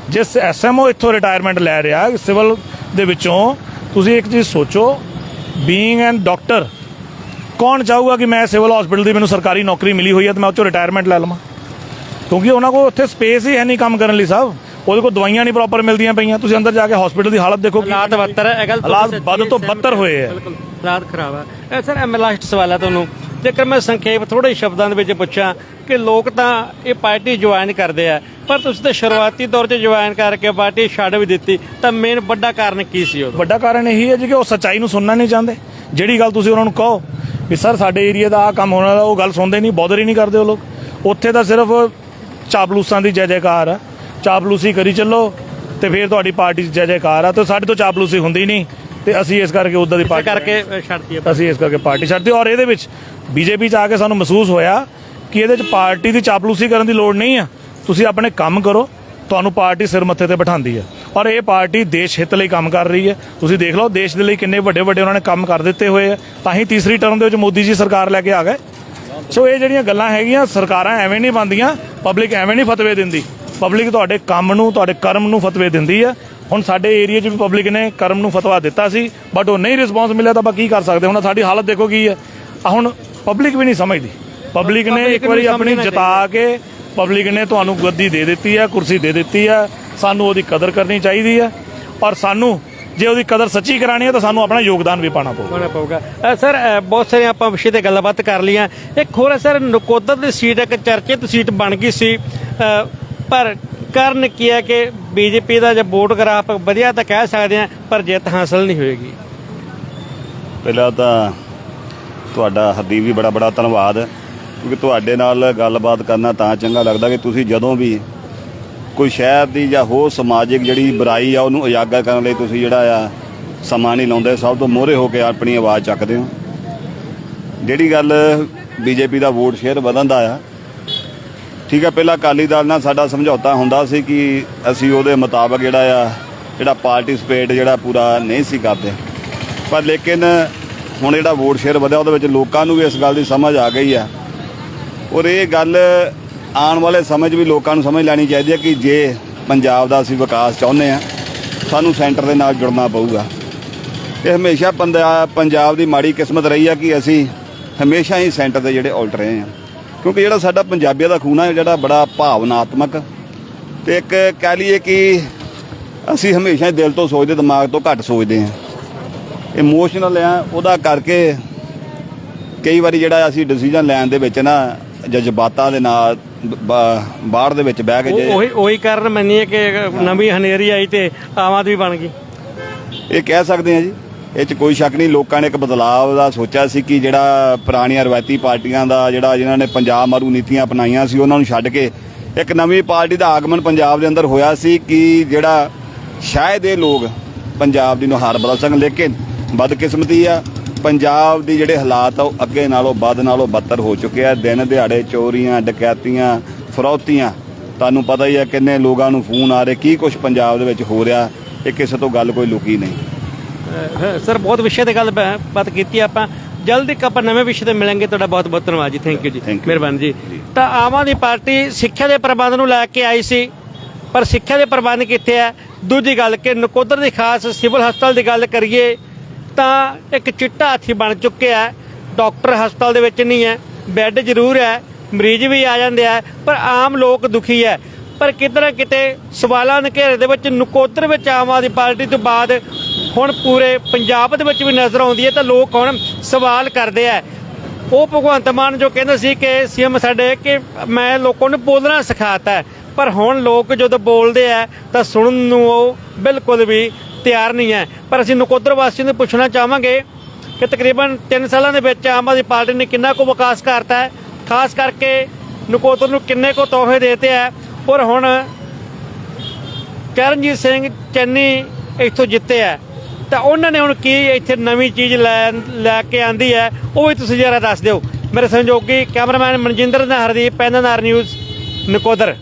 ਜਿਸ ਐਸਐਮਓ ਇੱਥੋਂ ਰਿਟਾਇਰਮੈਂਟ ਲੈ ਰਿਹਾ ਸਿਵਲ ਦੇ ਵਿੱਚੋਂ, ਤੁਸੀਂ ਇੱਕ ਚੀਜ਼ ਸੋਚੋ ਬੀਇੰਗ ਐਨ ਡਾਕਟਰ ਕੌਣ ਚਾਹੂਗਾ ਕਿ ਮੈਂ ਸਿਵਲ ਹਸਪੀਟਲ ਦੀ ਮੈਨੂੰ ਸਰਕਾਰੀ ਨੌਕਰੀ ਮਿਲੀ ਹੋਈ ਹੈ ਤੇ ਮੈਂ ਉੱਥੋਂ ਰਿਟਾਇਰਮੈਂਟ ਲੈ ਲਵਾਂ? ਕਿਉਂਕਿ ਉਹਨਾਂ ਕੋਲ ਉੱਥੇ ਸਪੇਸ ਹੀ ਹੈ ਨਹੀਂ ਕੰਮ ਕਰਨ ਲਈ ਸਾਹਿਬ। ਉਹਦੇ ਕੋਲ ਦਵਾਈਆਂ ਨਹੀਂ ਪ੍ਰੋਪਰ ਮਿਲਦੀਆਂ ਪਈਆਂ। ਤੁਸੀਂ ਅੰਦਰ ਜਾ ਕੇ ਹਸਪੀਟਲ ਦੀ ਹਾਲਤ ਦੇਖੋ ਕੀ ਹਾਲਾਤ ਬੱਤਰ ਹੈ। ਇਹ ਗੱਲ ਹਾਲਾਤ ਵੱਧ ਤੋਂ ਬੱਤਰ ਹੋਏ ਹੈ। ਬਿਲਕੁਲ। ਹਾਲਾਤ ਖਰਾਬ ਹੈ ਇਹ ਸਰ ਐਮ ਲਾਸਟ ਸਵਾਲ ਹੈ ਤੁਹਾਨੂੰ। ਜੇਕਰ ਮੈਂ ਸੰਖੇਪ ਥੋੜੇ ਸ਼ਬਦਾਂ ਦੇ ਵਿੱਚ ਪੁੱਛਾਂ ਕਿ ਲੋਕ ਤਾਂ ਇਹ ਪਾਰਟੀ ਜੁਆਇਨ ਕਰਦੇ ਆ, ਪਰ ਤੁਸੀਂ ਤਾਂ ਸ਼ੁਰੂਆਤੀ ਦੌਰ 'ਚ ਜੁਆਇਨ ਕਰਕੇ ਪਾਰਟੀ ਛੱਡ ਵੀ ਦਿੱਤੀ, ਤਾਂ ਮੇਨ ਵੱਡਾ ਕਾਰਨ ਕੀ ਸੀ ਉਹ ਵੱਡਾ ਕਾਰਨ ਇਹੀ ਹੈ ਜੀ ਕਿ ਉਹ ਸੱਚਾਈ ਨੂੰ ਸੁਣਨਾ ਨਹੀਂ ਚਾਹੁੰਦੇ। ਜਿਹੜੀ ਗੱਲ ਤੁਸੀਂ ਉਹਨਾਂ ਨੂੰ ਕਹੋ ਵੀ ਸਰ, ਸਾਡੇ ਏਰੀਆ ਦਾ ਆ ਕੰਮ ਹੋਣਾ ਦਾ ਉਹ ਗੱਲ ਸੁਣਦੇ ਨਹੀਂ, ਬੋਦਰ ਹੀ ਨਹੀਂ ਕਰਦੇ ਉਹ ਲੋਕ। ਉੱਥੇ ਤਾਂ ਸਿਰਫ ਚਾਪਲੂਸਾਂ ਦੀ ਜੈ ਜੈਕਾਰ ਆ। ਚਾਪਲੂਸੀ ਕਰੀ ਚੱਲੋ ਤੇ ਫਿਰ ਤੁਹਾਡੀ ਪਾਰਟੀ 'ਚ ਜੈ ਜੈਕਾਰ ਆ ਤੇ ਸਾਡੇ ਤੋਂ ਚਾਪਲੂਸੀ ਹੁੰਦੀ ਨਹੀਂ। ਤੇ ਅਸੀਂ ਇਸ ਕਰਕੇ ਉਦਾਂ ਦੀ ਪਾਰਟੀ ਕਰਕੇ ਛੱਡਤੀ ਅਸੀਂ ਇਸ ਕਰਕੇ ਪਾਰਟੀ ਛੱਡਦੇ ਔਰ ਇਹਦੇ ਵਿੱਚ ਬੀਜੇਪੀ ਚ ਆ ਕੇ ਸਾਨੂੰ ਮਹਿਸੂਸ ਹੋਇਆ ਕਿ ਇਹਦੇ ਚ ਪਾਰਟੀ ਦੀ ਚਾਪਲੂਸੀ ਕਰਨ ਦੀ ਲੋੜ ਨਹੀਂ ਆ। ਤੁਸੀਂ ਆਪਣੇ ਕੰਮ ਕਰੋ ਤੁਹਾਨੂੰ ਪਾਰਟੀ ਸਿਰ ਮੱਥੇ ਤੇ ਬਿਠਾਉਂਦੀ ਹੈ ਔਰ ਇਹ ਪਾਰਟੀ ਦੇਸ਼ ਹਿੱਤ ਲਈ ਕੰਮ ਕਰ ਰਹੀ ਹੈ ਤੁਸੀਂ ਦੇਖ ਲਓ ਦੇਸ਼ ਦੇ ਲਈ ਕਿੰਨੇ ਵੱਡੇ ਵੱਡੇ ਉਹਨਾਂ ਨੇ ਕੰਮ ਕਰ ਦਿੱਤੇ ਹੋਏ ਆ। ਤਾਂ ਹੀ ਤੀਸਰੀ ਟਰਮ ਦੇ ਵਿੱਚ ਮੋਦੀ ਜੀ ਸਰਕਾਰ ਲੈ ਕੇ ਆ ਗਏ। ਸੋ ਇਹ ਜਿਹੜੀਆਂ ਗੱਲਾਂ ਹੈਗੀਆਂ ਸਰਕਾਰਾਂ ਐਵੇਂ ਨਹੀਂ ਬੰਦੀਆਂ ਪਬਲਿਕ ਐਵੇਂ ਨਹੀਂ ਫਤਵੇ ਦਿੰਦੀ। ਪਬਲਿਕ ਤੁਹਾਡੇ ਕੰਮ ਨੂੰ ਤੁਹਾਡੇ ਕਰਮ ਨੂੰ ਫਤਵੇ ਦਿੰਦੀ ਆ। ਹੁਣ ਸਾਡੇ ਏਰੀਆ 'ਚ ਵੀ ਪਬਲਿਕ ਨੇ ਕਰਮ ਨੂੰ ਫਤਵਾ ਦਿੱਤਾ ਸੀ ਬਟ ਉਹ ਨਹੀਂ ਰਿਸਪੌਂਸ ਮਿਲਿਆ ਤਾਂ ਆਪਾਂ ਕੀ ਕਰ ਸਕਦੇ? ਹੁਣ ਸਾਡੀ ਹਾਲਤ ਦੇਖੋ ਕੀ ਹੈ। ਆ ਹੁਣ ਪਬਲਿਕ ਵੀ ਨਹੀਂ ਸਮਝਦੀ। ਪਬਲਿਕ ਨੇ ਇੱਕ ਵਾਰੀ ਆਪਣੀ ਜਿਤਾ ਕੇ ਪਬਲਿਕ ਨੇ ਤੁਹਾਨੂੰ ਗੱਦੀ ਦੇ ਦਿੱਤੀ ਹੈ ਕੁਰਸੀ ਦੇ ਦਿੱਤੀ ਹੈ ਸਾਨੂੰ ਉਹਦੀ ਕਦਰ ਕਰਨੀ ਚਾਹੀਦੀ ਹੈ। ਔਰ ਸਾਨੂੰ ਜੇ ਉਹਦੀ ਕਦਰ ਸੱਚੀ ਕਰਾਣੀ ਹੈ ਤਾਂ ਸਾਨੂੰ ਆਪਣਾ ਯੋਗਦਾਨ ਵੀ ਪਾਣਾ ਪਊਗਾ। ਸਰ ਬਹੁਤ ਸਾਰੇ ਆਪਾਂ ਵਿਸ਼ੇ ਤੇ ਗੱਲਬਾਤ ਕਰ ਲਈਆਂ। ਇੱਕ ਹੋਰ ਹੈ ਸਰ ਨਕੋਦਰ ਦੀ ਸੀਟ ਇੱਕ ਚਰਚਿਤ ਸੀਟ ਬਣ ਗਈ ਸੀ। ਪਰ ਕਾਰਨ ਕੀ ਹੈ ਕਿ ਬੀਜੇਪੀ ਦਾ ਜੇ ਵੋਟ ਗ੍ਰਾਫ ਵਧੀਆ ਤਾਂ ਕਹਿ ਸਕਦੇ ਆ ਪਰ ਜਿੱਤ ਹਾਸਲ ਨਹੀਂ ਹੋਏਗੀ। ਪਹਿਲਾਂ ਤਾਂ ਤੁਹਾਡਾ ਹਰਦੀਪ ਜੀ ਬੜਾ ਬੜਾ ਧੰਨਵਾਦ, ਕਿਉਂਕਿ ਤੁਹਾਡੇ ਨਾਲ ਗੱਲਬਾਤ ਕਰਨਾ ਤਾਂ ਚੰਗਾ ਲੱਗਦਾ ਕਿ ਤੁਸੀਂ ਜਦੋਂ ਵੀ ਕੋਈ ਸ਼ਹਿਰ ਦੀ ਜਾਂ ਹੋਰ ਸਮਾਜਿਕ ਜਿਹੜੀ ਬੁਰਾਈ ਆ, ਉਹਨੂੰ ਉਜਾਗਰ ਕਰਨ ਲਈ ਤੁਸੀਂ ਜਿਹੜਾ ਆ ਸਮਾਂ ਨਹੀਂ ਲਾਉਂਦੇ, ਸਭ ਤੋਂ ਮੋਹਰੇ ਹੋ ਕੇ ਆਪਣੀ ਆਵਾਜ਼ ਚੱਕਦੇ ਹੋ। ਜਿਹੜੀ ਗੱਲ ਬੀਜੇਪੀ ਦਾ ਵੋਟ ਸ਼ੇਅਰ ਵਧਣ ਦਾ ਆ ਠੀਕ ਹੈ, ਪਹਿਲਾਂ ਅਕਾਲੀ ਦਲ ਨਾਲ ਸਾਡਾ ਸਮਝੌਤਾ ਹੁੰਦਾ ਸੀ ਕਿ ਅਸੀਂ ਉਹਦੇ ਮੁਤਾਬਕ ਜਿਹੜਾ ਆ, ਜਿਹੜਾ ਪਾਰਟਿਸਪੇਟ ਜਿਹੜਾ ਪੂਰਾ ਨਹੀਂ ਸੀ ਕਰਦੇ। ਪਰ ਲੇਕਿਨ ਹੁਣ ਜਿਹੜਾ ਵੋਟ ਸ਼ੇਅਰ ਵਧਿਆ, ਉਹਦੇ ਵਿੱਚ ਲੋਕਾਂ ਨੂੰ ਵੀ ਇਸ ਗੱਲ ਦੀ ਸਮਝ ਆ ਗਈ ਆ। ਔਰ ਇਹ ਗੱਲ ਆਉਣ ਵਾਲੇ ਸਮੇਂ 'ਚ ਵੀ ਲੋਕਾਂ ਨੂੰ ਸਮਝ ਲੈਣੀ ਚਾਹੀਦੀ ਹੈ ਕਿ ਜੇ ਪੰਜਾਬ ਦਾ ਅਸੀਂ ਵਿਕਾਸ ਚਾਹੁੰਦੇ ਆ, ਸਾਨੂੰ ਸੈਂਟਰ ਦੇ ਨਾਲ ਜੁੜਨਾ ਪਊਗਾ। ਇਹ ਹਮੇਸ਼ਾ ਪੰਦਾ- ਪੰਜਾਬ ਦੀ ਮਾੜੀ ਕਿਸਮਤ ਰਹੀ ਆ ਕਿ ਅਸੀਂ ਹਮੇਸ਼ਾ ਹੀ ਸੈਂਟਰ ਦੇ ਜਿਹੜੇ ਉਲਟ ਰਹੇ ਆ। ਕਿਉਂਕਿ ਜਿਹੜਾ ਸਾਡਾ ਪੰਜਾਬੀਆਂ ਦਾ ਖੂਨ ਆ ਜਿਹੜਾ ਬੜਾ ਭਾਵਨਾਤਮਕ ਤੇ ਇੱਕ ਕਹਿ ਲਈਏ ਕਿ ਅਸੀਂ ਹਮੇਸ਼ਾ ਹੀ ਦਿਲ ਤੋਂ ਸੋਚਦੇ ਦਿਮਾਗ ਤੋਂ ਘੱਟ ਸੋਚਦੇ ਆ ਇਮੋਸ਼ਨਲ ਆ ਉਹਦਾ ਕਰਕੇ ਕਈ ਵਾਰੀ ਜਿਹੜਾ ਅਸੀਂ ਡਿਸੀਜਨ ਲੈਣ ਦੇ ਵਿੱਚ ਨਾ ਜਜ਼ਬਾਤਾਂ ਦੇ ਨਾਲ ਬਾ- ਬਾੜ ਦੇ ਵਿੱਚ ਬਹਿ ਕੇ ਉਹ- ਜੇ ਉਹੀ ਉਹੀ ਕਾਰਨ ਮੰਨੀਏ ਕਿ ਨਵੀਂ ਹਨੇਰੀ ਆਈ ਤੇ ਆਮ ਆਦਮੀ ਬਣ ਗਈ। ਇਹ ਕਹਿ ਸਕਦੇ ਆ ਜੀ। ਇਹ ਚ ਕੋਈ ਸ਼ੱਕ ਨਹੀਂ, ਲੋਕਾਂ ਨੇ ਇੱਕ ਬਦਲਾਅ ਦਾ ਸੋਚਿਆ ਸੀ ਕਿ ਜਿਹੜਾ ਪੁਰਾਣੀਆਂ ਰਵਾਇਤੀ ਪਾਰਟੀਆਂ ਦਾ ਜਿਹੜਾ ਜਿਨ੍ਹਾਂ ਨੇ ਪੰਜਾਬ ਮਾਰੂ ਨੀਤੀਆਂ ਅਪਣਾਈਆਂ ਸੀ, ਉਹਨਾਂ ਨੂੰ ਛੱਡ ਕੇ ਇੱਕ ਨਵੀਂ ਪਾਰਟੀ ਦਾ ਆਗਮਨ ਪੰਜਾਬ ਦੇ ਅੰਦਰ ਹੋਇਆ ਸੀ ਕਿ ਜਿਹੜਾ ਸ਼ਾਇਦ ਇਹ ਲੋਕ ਪੰਜਾਬ ਦੀ ਨੁਹਾਰ ਬਦਲ ਸਕਣ, ਲੇਕਿਨ ਬਦਕਿਸਮਤੀ ਆ। ਪੰਜਾਬ ਦੀ ਜਿਹੜੇ ਹਾਲਾਤ ਆ, ਉਹ ਅੱਗੇ ਨਾਲੋਂ ਵੱਧ ਨਾਲੋਂ ਬੱਤਰ ਹੋ ਚੁੱਕੇ ਆ। ਦਿਨ ਦਿਹਾੜੇ ਚੋਰੀਆਂ, ਡਕੈਤੀਆਂ, ਫਰੌਤੀਆਂ, ਤੁਹਾਨੂੰ ਪਤਾ ਹੀ ਆ ਕਿੰਨੇ ਲੋਕਾਂ ਨੂੰ ਫੋਨ ਆ ਰਹੇ, ਕੀ ਕੁਝ ਪੰਜਾਬ ਦੇ ਵਿੱਚ ਹੋ ਰਿਹਾ, ਇਹ ਕਿਸੇ ਤੋਂ ਗੱਲ ਕੋਈ ਲੁਕੀ ਨਹੀਂ। ਸਰ ਬਹੁਤ ਵਿਸ਼ੇ ਤੇ ਗੱਲ ਬਾਤ ਕੀਤੀ ਆਪਾਂ। ਜਲਦੀ ਇੱਕ ਆਪਾਂ ਨਵੇਂ ਵਿਸ਼ੇ ਤੇ ਮਿਲਾਂਗੇ। ਤੁਹਾਡਾ ਬਹੁਤ ਬਹੁਤ ਧੰਨਵਾਦ ਜੀ। ਥੈਂਕ ਯੂ ਜੀ. ਮਿਹਰਬਾਨੀ ਜੀ। ਤਾਂ ਆਮ ਆਦਮੀ ਪਾਰਟੀ ਸਿੱਖਿਆ ਦੇ ਪ੍ਰਬੰਧ ਨੂੰ ਲੈ ਕੇ ਆਈ ਸੀ ਪਰ ਸਿੱਖਿਆ ਦੇ ਪ੍ਰਬੰਧ ਕਿੱਥੇ ਹੈ ਦੂਜੀ ਗੱਲ ਕਿ ਨਕੋਦਰ ਦੀ ਖਾਸ ਸਿਵਲ ਹਸਪਤਾਲ ਦੀ ਗੱਲ ਕਰੀਏ ਤਾਂ ਇੱਕ ਚਿੱਟਾ ਹਾਥੀ ਬਣ ਚੁੱਕਿਆ ਹੈ। ਡਾਕਟਰ ਹਸਪਤਾਲ ਦੇ ਵਿੱਚ ਨਹੀਂ ਹੈ। ਬੈੱਡ ਜ਼ਰੂਰ ਹੈ। ਮਰੀਜ਼ ਵੀ ਆ ਜਾਂਦੇ ਆ ਪਰ ਆਮ ਲੋਕ ਦੁਖੀ ਹੈ। ਪਰ ਕਿਤੇ ਨਾ ਕਿਤੇ ਸਵਾਲਾਂ ਦੇ ਘੇਰੇ ਦੇ ਵਿੱਚ ਨਕੋਦਰ ਵਿੱਚ ਆਮ ਆਦਮੀ ਪਾਰਟੀ ਤੋਂ ਬਾਅਦ ਹੁਣ ਪੂਰੇ ਪੰਜਾਬ ਦੇ ਵਿੱਚ ਵੀ ਨਜ਼ਰ ਆਉਂਦੀ ਹੈ ਤਾਂ ਲੋਕ ਹੁਣ ਸਵਾਲ ਕਰਦੇ ਆ। ਉਹ ਭਗਵੰਤ ਮਾਨ ਜੋ ਕਹਿੰਦੇ ਸੀ ਕਿ ਸੀਐਮ ਸਾਡੇ ਕਿ ਮੈਂ ਲੋਕਾਂ ਨੂੰ ਬੋਲਣਾ ਸਿਖਾਤਾ ਪਰ ਹੁਣ ਲੋਕ ਜਦੋਂ ਬੋਲਦੇ ਆ ਤਾਂ ਸੁਣਨ ਨੂੰ ਉਹ ਬਿਲਕੁਲ ਵੀ ਤਿਆਰ ਨਹੀਂ ਹੈ। ਪਰ ਅਸੀਂ ਨਕੋਦਰ ਵਾਸੀਆਂ ਨੂੰ ਪੁੱਛਣਾ ਚਾਹਾਂਗੇ ਕਿ ਤਕਰੀਬਨ 3 ਸਾਲਾਂ ਦੇ ਵਿੱਚ ਆਮ ਆਦਮੀ ਪਾਰਟੀ ਨੇ ਕਿੰਨਾ ਕੁ ਵਿਕਾਸ ਕਰਤਾ ਹੈ, ਖਾਸ ਕਰਕੇ ਨਕੋਦਰ ਨੂੰ ਕਿੰਨੇ ਕੁ ਤੋਹਫੇ ਦੇਤੇ ਹੈ ਔਰ ਹੁਣ ਚਰਨਜੀਤ ਸਿੰਘ ਚੰਨੀ ਇੱਥੋਂ ਜਿੱਤੇ ਹੈ ਤਾਂ ਉਹਨਾਂ ਨੇ ਹੁਣ ਕੀ ਇੱਥੇ ਨਵੀਂ ਚੀਜ਼ ਲੈ ਲੈ ਕੇ ਆਂਦੀ ਹੈ, ਉਹ ਵੀ ਤੁਸੀਂ ਜਰਾ ਦੱਸ ਦਿਓ। ਮੇਰੇ ਸਹਿਯੋਗੀ ਕੈਮਰਾਮੈਨ ਮਨਜਿੰਦਰ ਨਾਹਰ ਦੀ ਪੈਨਨਾਰ ਨਿਊਜ਼ ਨਕੋਦਰ।